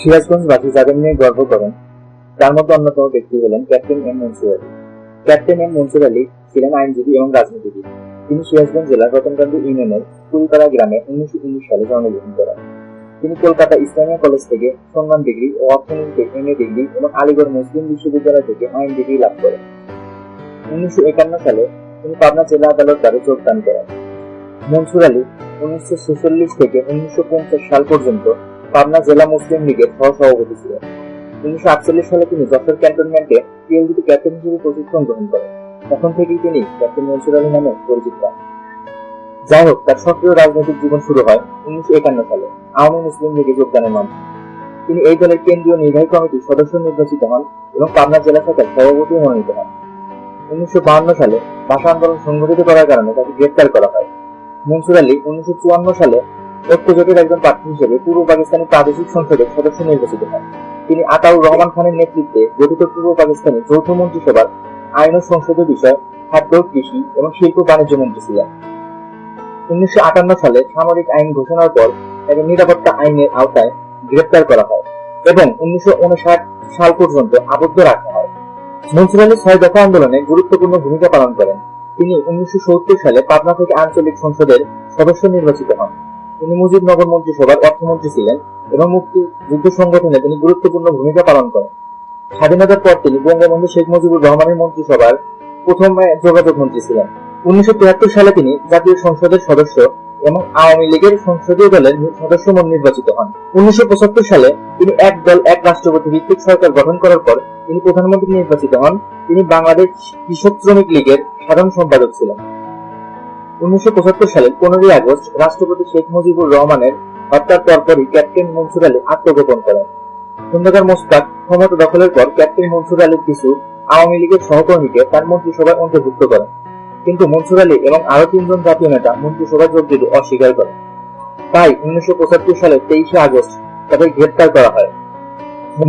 সিরাজগঞ্জবাসী যাদের নিয়ে গর্ব করেন, তার মধ্যে অন্যতম ব্যক্তি হলেন captain M Mansur Ali. Captain M Mansur Ali ছিলেন আইনজীবী এবং রাজনীতিবিদ। তিনি সিরাজগঞ্জ জেলার রতনকান্দি ইউনিয়নের কুলপাড়া গ্রামে উনিশশো উনিশ সালে জন্মগ্রহণ করেন। তিনি কলকাতা ইসলামিয়া কলেজ থেকে সম্মান ডিগ্রি ও অর্থনীতিতে এমএ ডিগ্রি এবং আলিগড় মুসলিম বিশ্ববিদ্যালয় থেকে আইন ডিগ্রি লাভ করেন। উনিশশো একান্ন সালে তিনি পাবনা জেলা আদালত দ্বারে যোগদান করেন। মনসুর আলী উনিশশো ছেচল্লিশ থেকে উনিশশো পঞ্চাশ সাল পর্যন্ত পাবনা জেলা মুসলিম লীগের সহ-সভাপতি ছিলেন। উনিশশো আটচল্লিশ সালে তিনি যশোর ক্যান্টনমেন্টে পিএলডিতে ক্যাপ্টেন হিসেবে প্রশিক্ষণ গ্রহণ করেন। তখন থেকেই তিনি ক্যাপ্টেন মনসুর আলী নামে পরিচিত। হন যাই হোক, তার সক্রিয় রাজনৈতিক জীবন শুরু হয় উনিশশো একান্ন সালে। আওয়ামী মুসলিম লীগে যোগদানের মাধ্যমে। তিনি এই দলের কেন্দ্রীয় নির্বাহী কমিটির সদস্য নির্বাচিত হন এবং পাবনা জেলা শাখার সভাপতি মনোনীত হন। উনিশশো বাহান্ন সালে ভাষা আন্দোলন সংগঠিত করার কারণে তাকে গ্রেফতার করা হয়। মনসুর আলী উনিশশো চুয়ান্ন সালে ঐক্যজোটের একজন প্রার্থী হিসেবে পূর্ব পাকিস্তানি প্রাদেশিক সংসদের সদস্য নির্বাচিত হন। তিনি আতাউর রহমান খানের নেতৃত্বে গঠিত পূর্ব পাকিস্তানি যৌথ মন্ত্রিসভার আইন ও সংসদীয় বিষয়, খাদ্য, কৃষি এবং শিল্প বাণিজ্য মন্ত্রী ছিলেন। উনিশশো আটান্ন সালে সামরিক আইন ঘোষণার পর তাকে নিরাপত্তা আইনের আওতায় গ্রেপ্তার করা হয় এবং উনিশশো সাল পর্যন্ত আবদ্ধ রাখা হয়। মনসুর আলী ছয় দফা আন্দোলনে গুরুত্বপূর্ণ ভূমিকা পালন করেন। তিনি উনিশশো সত্তর সালে পাবনা থেকে আঞ্চলিক সংসদের সদস্য নির্বাচিত হন। তিনি মুজিবনগর মন্ত্রিসভার অর্থমন্ত্রী ছিলেন এবং মুক্তি যুদ্ধ সংগঠনে তিনি গুরুত্বপূর্ণ ভূমিকা পালন করেন। স্বাধীনতার পর তিনি বঙ্গবন্ধু শেখ মুজিবুর রহমানের মন্ত্রিসভার প্রথম যোগাযোগ মন্ত্রী ছিলেন। উনিশশো সালে তিনি জাতীয় সংসদের সদস্য এবং আওয়ামী লীগের সংসদীয় দলের সদস্য নির্বাচিত হন। উনিশশো পঁচাত্তর সালে তিনি এক দল এক রাষ্ট্রপতি ভিত্তিক সরকার গঠন করার পর তিনি প্রধানমন্ত্রী নির্বাচিত হন। তিনি বাংলাদেশ কৃষক শ্রমিক লীগের সাধারণ সম্পাদক ছিলেন। উনিশশো সালের পনেরোই আগস্ট রাষ্ট্রপতি শেখ মুজিবুর রহমানের হত্যার পরপরই ক্যাপ্টেন মনসুর আলী আত্মগোপন করেন। খন্দকার মোস্তাক ক্ষমতা দখলের পর ক্যাপ্টেন মনসুর আলীর কিছু আওয়ামী লীগের সহকর্মীকে তার মন্ত্রিসভায় অন্তর্ভুক্ত করেন। কিন্তু মনসুর আলী এবং আরও তিনজন জাতীয় নেতা মন্ত্রিসভায় যোগ দিতে অস্বীকার করেন। তাই উনিশশো পঁচাত্তর সালের তেইশে আগস্ট তাদের গ্রেপ্তার করা হয়।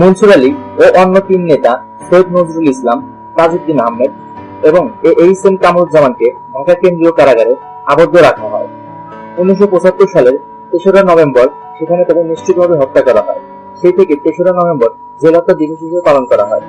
মনসুর আলী ও অন্য তিন নেতা সৈয়দ নজরুল ইসলাম, তাজউদ্দিন আহমেদ এবং এ এইচ এম কামরুজ্জামানকে ঢাকা কেন্দ্রীয় কারাগারে আবদ্ধ রাখা হয়। উনিশশো পঁচাত্তর সালের তেসরা নভেম্বর সেখানে তাকে নিশ্চিতভাবে হত্যা করা হয়। সেই থেকে তেসরা নভেম্বর জেল হত্যা দিবস হিসেবে পালন করা হয়।